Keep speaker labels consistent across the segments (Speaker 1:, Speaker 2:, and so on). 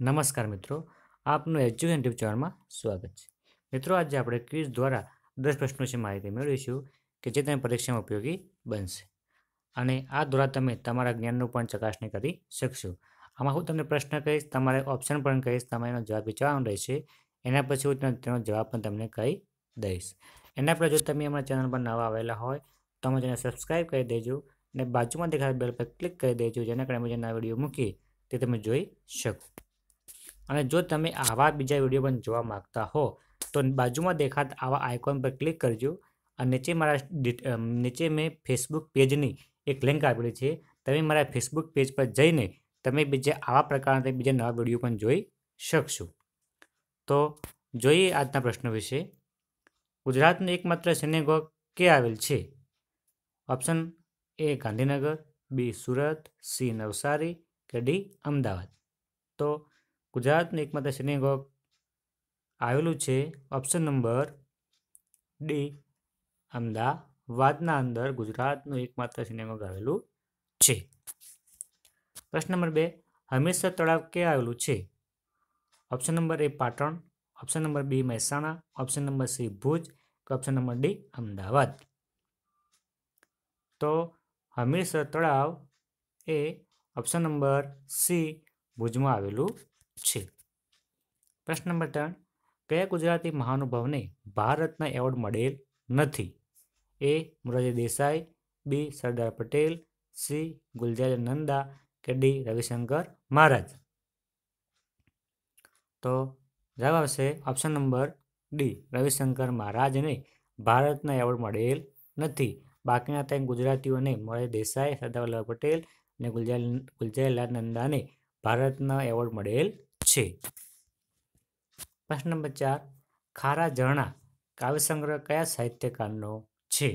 Speaker 1: નમસ્કાર મિત્રો, આપનું એજ્યુકેશન ટ્યુબ ચેનલમાં સ્વાગત છે. મિત્રો, આજે આપણે ક્વિઝ દ્વારા દસ પ્રશ્નો વિશે માહિતી મેળવીશું કે જે તમે પરીક્ષામાં ઉપયોગી બનશે. અને આ દ્વારા તમે તમારા જ્ઞાનનું પણ ચકાસણી કરી શકશો. આમાં હું તમને પ્રશ્ન કહીશ, તમારે ઓપ્શન પણ કહીશ તમારે એનો જવાબ વિચારવાનો રહેશે. એના પછી હું તેનો જવાબ પણ તમને કહી દઈશ. એના પર જો તમે અમારા ચેનલ પર નવા આવેલા હોય, તો અમે તેને સબસ્ક્રાઈબ કરી દેજો અને બાજુમાં દેખાતા બેલ પર ક્લિક કરી દેજો, જેના કારણે અમે જે નવા વીડિયો મૂકીએ તે તમે જોઈ શકો. અને જો તમે આવા બીજા વીડિયો પણ જોવા માંગતા હો, તો બાજુમાં દેખાતા આવા આઇકોન પર ક્લિક કરજો અને નીચે મારા નીચે મેં ફેસબુક પેજની એક લિંક આપેલી છે. તમે મારા ફેસબુક પેજ પર જઈને તમે બીજા આવા પ્રકારના બીજા નવા વીડિયો પણ જોઈ શકશો. તો જોઈએ આજના પ્રશ્નો વિશે. ગુજરાતનો એકમાત્ર સિનેગોગ ક્યાં આવેલ છે? Option A Gandhinagar B Surat C Navsari કે ડી અમદાવાદ? તો ગુજરાતનું એકમાત્ર સિનેગોગ આવેલું છે. ઓપ્શન નંબર ડી અમદાવાદના અંદર ગુજરાતનું એકમાત્ર સિનેગોગ આવેલું છે. પ્રશ્ન નંબર બે, હમીરસર તળાવ ક્યાં આવેલું છે? Option number A Patan. Option number B Mehsana. Option number C Bhuj. કે ઓપ્શન નંબર ડી અમદાવાદ. તો હમીરસર તળાવ એ ઓપ્શન નંબર સી ભુજમાં આવેલું છે. પ્રશ્ન નંબર ત્રણ, કયા ગુજરાતી મહાનુભાવને ભારતના એવોર્ડ મળેલ નથી? A Morarji Desai, B, Sardar Patel, C, Gulzar Nanda કે ડી, રવિશંકર મહારાજ? તો જવાબ આવશે ઓપ્શન નંબર ડી, રવિશંકર મહારાજને ભારતના એવોર્ડ મળેલ નથી. બાકીના ત્રણ ગુજરાતીઓને મોરારજી દેસાઈ, સરદાર વલ્લભ પટેલ અને ગુલજાર, ગુલજારીલાલ નંદાને ભારતના એવોર્ડ મળેલ છે. પ્રશ્ન નંબર ચાર, ખારા ઝરણા કાવ્યસંગ્રહ કયા સાહિત્યકારનો છે?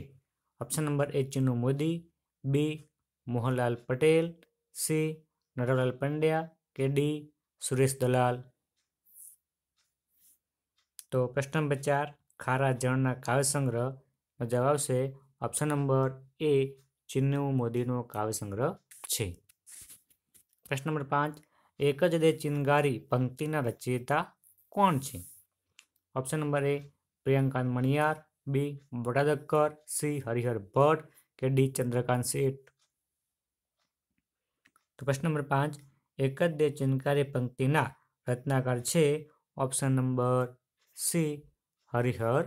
Speaker 1: Option number A Chinu Modi B Mohanlal Patel C Natvarlal Pandya, કે ડી સુરેશ દલાલ? તો પ્રશ્ન નંબર ચાર, ખારા જળના કાવ્યસંગ્રહનો જવાબ આવશે ઓપ્શન નંબર એ ચિન્નુ મોદીનો કાવ્ય સંગ્રહ છે. પ્રશ્ન નંબર પાંચ, એક જ દે ચિનગારી પંક્તિના રચયિતા કોણ છે? Option number A Priyakant Maniyar, B Vadadakkar C, Harihar Bhatt કે ડી, ચંદ્રકાંત શેઠ. તો પ્રશ્ન નંબર પાંચ, એક જ દે ચિનકારી પંક્તિના રચનાકાર છે? Option number C, Harihar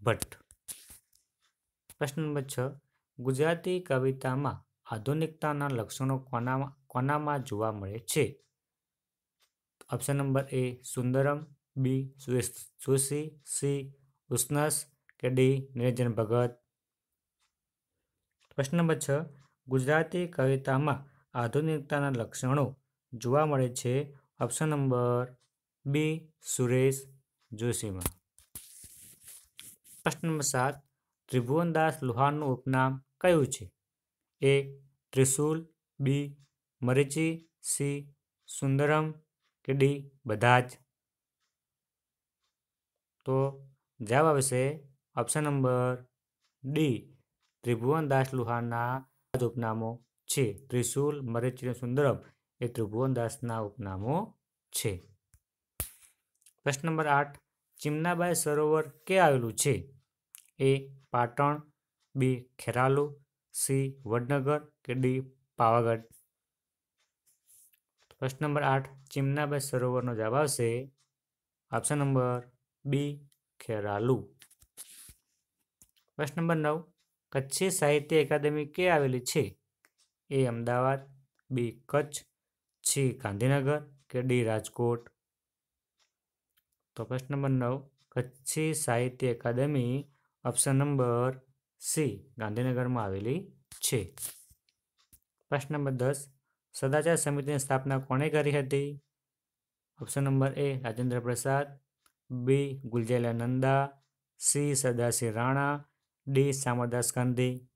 Speaker 1: Bhatt. પ્રશ્ન નંબર છ, ગુજરાતી કવિતામાં આધુનિકતાના લક્ષણો કોનામાં કોનામાં જોવા મળે છે? Option number A Sundaram. B Joshi C Ushnas. કે ડી નિરંજન ભગત. પ્રશ્ન નંબર છ. ગુજરાતી કવિતામાં આધુનિકતાના લક્ષણો જોવા મળે છે? ઓપ્શન નંબર બી સુરેશ જોશીમાં. પ્રશ્ન નંબર સાત. ત્રિભુવનદાસ લુહારનું ઉપનામ કયું છે? એ ત્રિશુલ. બી મરીચી, સી, સુંદરમ કે ડી, બધા તો જવાબ આવશે ઓપ્શન નંબર ડી ત્રિભુવનદાસ લુહારના ઉપનામો છે. ત્રિશુલ, મરીચી સુંદરમ એ ત્રિભુવનદાસના ઉપનામો છે. પ્રશ્ન નંબર આઠ, ચિમનાબાઈ સરોવર ક્યાં આવેલું છે? A, Patan, B, Kheralu, C, Vadnagar કે ડી, પાવાગઢ. પ્રશ્ન નંબર આઠ ચિમનાબાઈ સરોવરનો જવાબ આવશે. Option number B Kheralu. પ્રશ્ન નંબર નવ, કચ્છી સાહિત્ય એકાદમી ક્યાં આવેલી છે? એ અમદાવાદ બી કચ્છ છી ગાંધીનગર કે ડી રાજકોટ? તો પ્રશ્ન નંબર નવ, કચ્છી સાહિત્ય એકાદમી ઓપ્શન નંબર સી ગાંધીનગરમાં આવેલી છે. પ્રશ્ન નંબર દસ સદાચાર સમિતિની સ્થાપના કોણે કરી હતી? Option number A Rajendra Prasad. B ગુલજેલા Nanda. C Sardarsinh Rana. D Samardas Gandhi.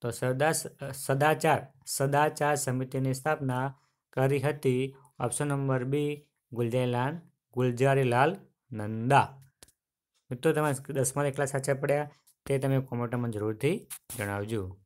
Speaker 1: તો સરદાર, સદાચાર સદાચાર સમિતિની સ્થાપના કરી હતી option number B Gulzarilal Gulzarilal Nanda. મિત્રો, તમે દસમા એકલા સાચા પડ્યા તે તમે કોમેન્ટમાં જરૂરથી જણાવજો.